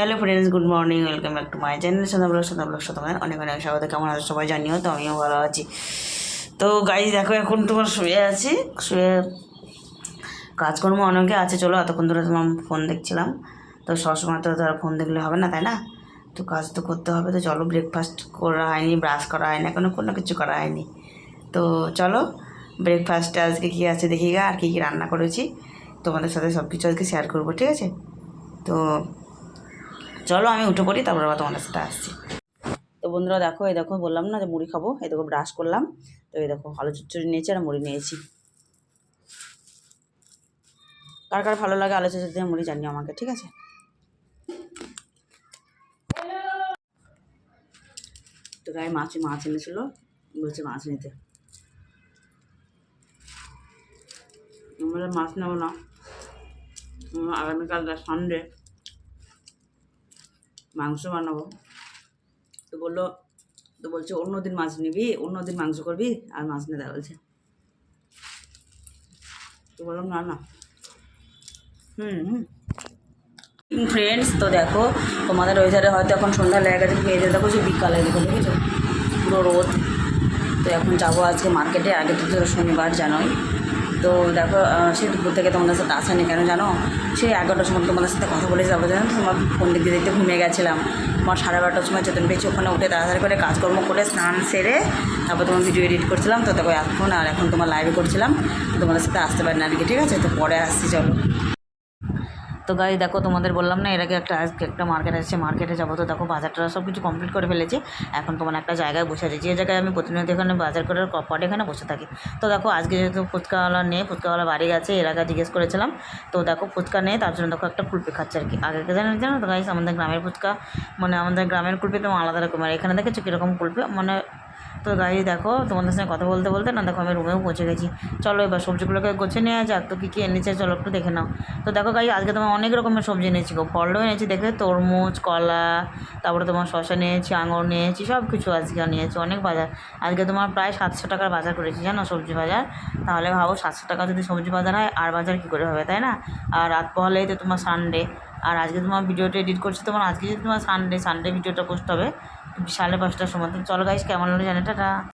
Hello friends, good morning, welcome back to my channel Sandhya blog Sandhya blog অনেক অনেক স্বাগত, কেমন আছো সবাই জানিও, তো আমিও ভালো আছি। তো গাইজ দেখো এখন তোমার শুয়ে আছি, শুয়ে কাজকর্ম অনেকে আছে, চলো এতক্ষণ ধরে তোমার ফোন দেখছিলাম। তো সবসময় তো ধরো ফোন দেখলে হবে না, তাই না? তো কাজ তো করতে হবে, তো চলো ব্রেকফাস্ট করা হয়নি ব্রাশ করা হয়নি এখনও কোনো কিছু করা হয়নি। তো চলো ব্রেকফাস্টে আজকে কী আছে দেখি গা, আর কী কী রান্না করেছি। তোমাদের সাথে সব কিছু আজকে শেয়ার করব, ঠিক আছে? তো চলো আমি উঠে পড়ি, তারপর আবার তোমাদের সাথে আসছি। তো বন্ধুরা দেখো, এই দেখো বললাম না যে মুড়ি খাব, এই দেখো ব্রাশ করলাম। তো এই দেখো, আলু চচ্চড়ি নিয়েছি আর মুড়ি নিয়েছি। কার কার ভালো লাগে আলু চচ্চড়ি মুড়ি জানিও আমাকে, ঠিক আছে? তো গায়ে মাছ মাছ এনেছিল, বলছে মাছ নিতে। আমরা মাছ নেব না। আগামীকাল সানডে মাংস বানাবো। তো বলল, তো বলছে, অন্য দিন মাছ নিবি, অন্য দিন মাংস করবি, আর মাছ নিতে বলছে। তো বললাম, না না। হুম হুম। ফ্রেন্ডস তো দেখো, তোমাদের ওই ধারে হয়তো এখন সন্ধ্যা লেগে গেছে মেয়েদের দেখো যে বিকালে দেখো দেখেছ পুরো রোদ। তো এখন যাব আজকে মার্কেটে আগে তো শনিবার জানোই তো দেখো সে দুপুর থেকে তোমাদের সাথে আসেনি কেন জানো? সে এগারোটার সময় তোমাদের সাথে কথা বলে যাব, জানো? তোমার ফোন দিকে দেখতে ঘুমিয়ে গেছিলাম। তোমার সাড়ে বারোটার সময় চেতন পেয়েছি ওখানে উঠে তাড়াতাড়ি করে কাজকর্ম করে স্নান সেরে তারপর তোমার ভিডিও এডিট করছিলাম। তো দেখো, এখন আর এখন তোমার লাইভে করছিলাম। তোমাদের সাথে আসতে পারি না আজকে, ঠিক আছে? তো পরে আসছি, চলো। তো গাই দেখো তোমাদের বললাম না, এর আগে একটা আজকে একটা মার্কেট আছে মার্কেটে যাব তো দেখো বাজারটা সব কিছু কমপ্লিট করে ফেলেছি। এখন তোমার একটা জায়গায় বসে আছি, যে জায়গায় আমি প্রতিনিয়ত এখানে বাজার করার কপাট এখানে বসে থাকি। তো দেখো আজকে যেহেতু ফুচকাওয়ালা নেই, ফুচকাওয়ালা বাড়ি গেছে, এর আগে জিজ্ঞেস করেছিলাম, তো দেখো ফুচকা নেই, তার জন্য দেখো একটা কুলপি খাচ্ছে আর কি। আগে জানো জানো তো গাইস আমাদের গ্রামের ফুচকা মানে আমাদের গ্রামের কুলপি তো আলাদা রকমের, এখানে দেখেছ কীরকম কুলপি? মানে তো গাড়ি দেখো, তোমাদের সঙ্গে কথা বলতে বলতে না দেখো আমি রুমেও পৌঁছে গেছি। চলো এবার সবজিগুলোকে গোছে নেওয়া যাক, তো কী কী এনেছে চলো একটু দেখে নাও। তো দেখো গাড়ি আজকে তোমার অনেক রকমের সবজি এনেছি গো। ফলও এনেছি, দেখে তরমুজ, কলা, তারপরে তোমার শশা নিয়েছি, আঙুর নিয়েছি সব কিছু আজকে নিয়েছি, অনেক বাজার। আজকে তোমার প্রায় সাতশো টাকার বাজার করেছি, জানো সবজি বাজার? তাহলে ভাবো সাতশো টাকা যদি সবজি বাজার হয়, আর বাজার কী করে হবে, তাই না? আর রাত পহলেই তো তোমার সানডে আর আজকে তোমার ভিডিওটা এডিট করছি, তোমার আজকে যদি তোমার সানডে সানডে ভিডিওটা পোস্ট হবে সাড়ে পাঁচটার সময়। তো চলো গাইস কেমন হলো জানে। টাটা।